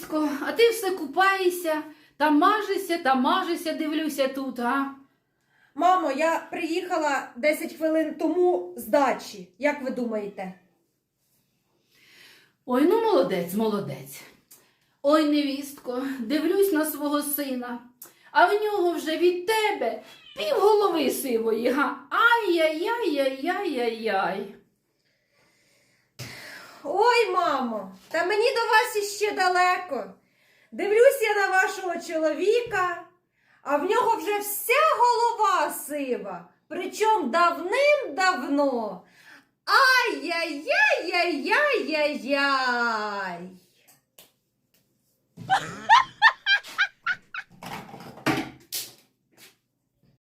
невістко, а ти все купаєшся, та мажешся, та мажешся, дивлюся тут, а? Мамо, я приїхала 10 хвилин тому з дачі. Як ви думаєте? Ой, ну молодець, молодець. Ой, невістко, дивлюсь на свого сина, а в нього вже від тебе півголови сивої, га? Ай-яй-яй-яй-яй-яй. Ой, мамо, та мені до вас іще далеко. Дивлюсь я на вашого чоловіка, а в нього вже вся голова сива. Причому давним-давно. Ай-яй-яй-яй-яй-яй-яй.